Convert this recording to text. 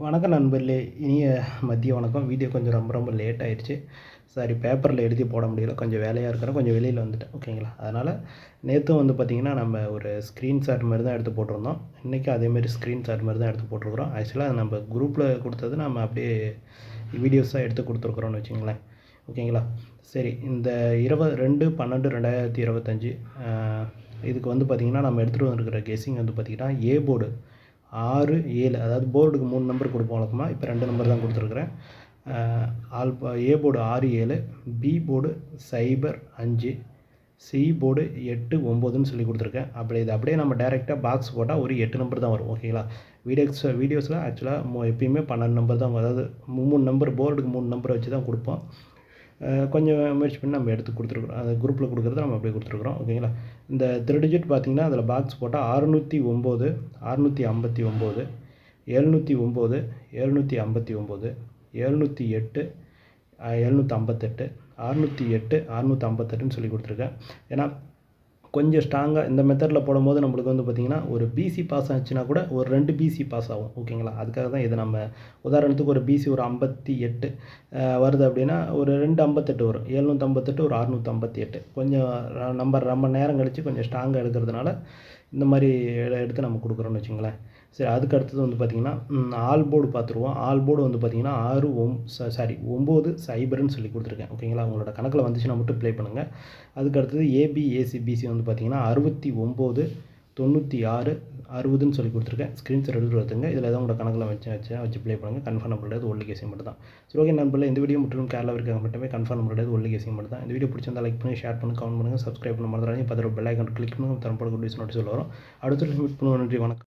வணக்கம் நண்பர்களே. இனிய மதிய வணக்கம். வீடியோ கொஞ்சம் ரொம்ப ரொம்ப லேட் ஆயிடுச்சு. சாரி பேப்பரில் எழுதி போட முடியல. கொஞ்சம் வேலையாக இருக்கிறேன். கொஞ்சம் வெளியில் வந்துட்டேன். ஓகேங்களா அதனால் நேற்றும் வந்து பார்த்திங்கன்னா நம்ம ஒரு ஸ்க்ரீன்ஷாட் மாதிரி தான் எடுத்து போட்டிருந்தோம். இன்றைக்கும் அதேமாரி ஸ்க்ரீன்ஷாட் மாதிரி தான் எடுத்து போட்டிருக்கிறோம். ஆக்சுவலாக நம்ம குரூப்பில் கொடுத்தது நம்ம அப்படியே வீடியோஸாக எடுத்து கொடுத்துருக்குறோன்னு வச்சுங்களேன் ஓகேங்களா சரி இந்த இருபது ரெண்டு பன்னெண்டு ரெண்டாயிரத்தி இருபத்தஞ்சி இதுக்கு வந்து பார்த்திங்கன்னா நம்ம எடுத்துகிட்டு வந்துருக்கிற கெஸிங் வந்து பார்த்திங்கன்னா ஏ போர்டு ஆறு ஏழு அதாவது போர்டுக்கு மூணு நம்பர் கொடுப்போம் வழக்கமாக இப்போ ரெண்டு நம்பர் தான் கொடுத்துருக்குறேன். ஆல் ஏ போர்டு ஆறு ஏழு பி போர்டு சைபர் அஞ்சு சி போர்டு எட்டு ஒம்போதுன்னு சொல்லி கொடுத்துருக்கேன். அப்படி இது அப்படியே நம்ம டேரெக்டாக பாக்ஸ் போட்டால் ஒரு எட்டு நம்பர் தான் வரும் ஓகேங்களா வீடியோஸ் வீடியோஸில் ஆக்சுவலாக எப்பயுமே பன்னெண்டு நம்பர் தான் அதாவது மூணு நம்பர் போர்டுக்கு மூணு நம்பர் வச்சு தான் கொடுப்போம். கொஞ்சம் முயற்சி பண்ணி நம்ம எடுத்து கொடுத்துருக்குறோம். அது குரூப்பில் கொடுக்குறத நம்ம அப்படியே கொடுத்துருக்குறோம். ஓகேங்களா இந்த த்ரீ டிஜிட் பார்த்திங்கன்னா அதில் பாக்ஸ் போட்டால் அறுநூற்றி ஒம்பது அறுநூற்றி ஐம்பத்தி ஒம்பது எழுநூற்றி ஒம்பது எழுநூற்றி ஐம்பத்தி ஒம்பது எழுநூற்றி எட்டு எழுநூற்றி ஐம்பத்தெட்டு அறுநூற்றி எட்டு அறுநூற்றி ஐம்பத்தெட்டுன்னு சொல்லி கொடுத்துருக்கேன். ஏன்னா கொஞ்சம் ஸ்ட்ராங்காக இந்த மெத்தடில் போடும்போது நம்மளுக்கு வந்து பார்த்திங்கன்னா ஒரு பிசி பாஸ் ஆச்சுன்னா கூட ஒரு ரெண்டு பிசி பாஸ் ஆகும். ஓகேங்களா அதுக்காக தான் இது நம்ம உதாரணத்துக்கு ஒரு பிசி ஒரு ஐம்பத்தி எட்டு வருது அப்படின்னா ஒரு ரெண்டு ஐம்பத்தெட்டு வரும். எழுநூற்றி ஐம்பத்தெட்டு ஒரு அறுநூற்றி ஐம்பத்தி எட்டு கொஞ்சம் நம்பர் ரொம்ப நேரம் கழித்து கொஞ்சம் ஸ்ட்ராங்காக எடுக்கிறதுனால இந்த மாதிரி எடுத்து நம்ம கொடுக்குறோன்னு வச்சுங்களேன். சரி அதுக்கு அடுத்தது வந்து பார்த்திங்கன்னா ஆல் போர்டு பார்த்துருவோம் ஆல் போர்டு வந்து பார்த்திங்கன்னா ஆறு ஒம் சாரி ஒம்பது சைபர்னு சொல்லி கொடுத்துருக்கேன். ஓகேங்களா உங்களோட கணக்கில் வந்துச்சுன்னா மட்டும் ப்ளே பண்ணுங்கள் அதுக்கு அடுத்தது ஏபிஏசிபிசி வந்து பார்த்திங்கன்னா அறுபத்தி ஒம்பது தொண்ணூற்றி ஆறு அறுபதுன்னு சொல்லி கொடுத்துருக்கேன். ஸ்க்ரீன்ஷாட் எடுத்து வருதுங்க இதில் எதாவது உங்களோட கணக்கில் வச்சு வச்சு வச்சு ப்ளே பண்ணுங்கள் கன்ஃபார்ம் பண்ணுறது ஒல்லி கேசிங் மட்டும் தான் சரி ஓகே நண்பர்கள் இந்த வீடியோ மட்டும் கேரளா இருக்காங்க மட்டுமே கன்ஃபார்ம் பண்ணுறது ஒல்லி கேசிங் மட்டும் தான் இந்த வீடியோ பிடிச்சிருந்தா லைக் பண்ணி ஷேர் பண்ணி கமெண்ட் பண்ணுங்கள் சப்ஸ்கிரைப் பண்ண மறந்துடாதீங்க. பத்திரம் பெல் ஐக்கன் கிளிக் பண்ணுங்கள் தரப்பட குட் நோட்டீஸ் வரும். அடுத்த மீட் பண்ணுவோம். நன்றி வணக்கம்.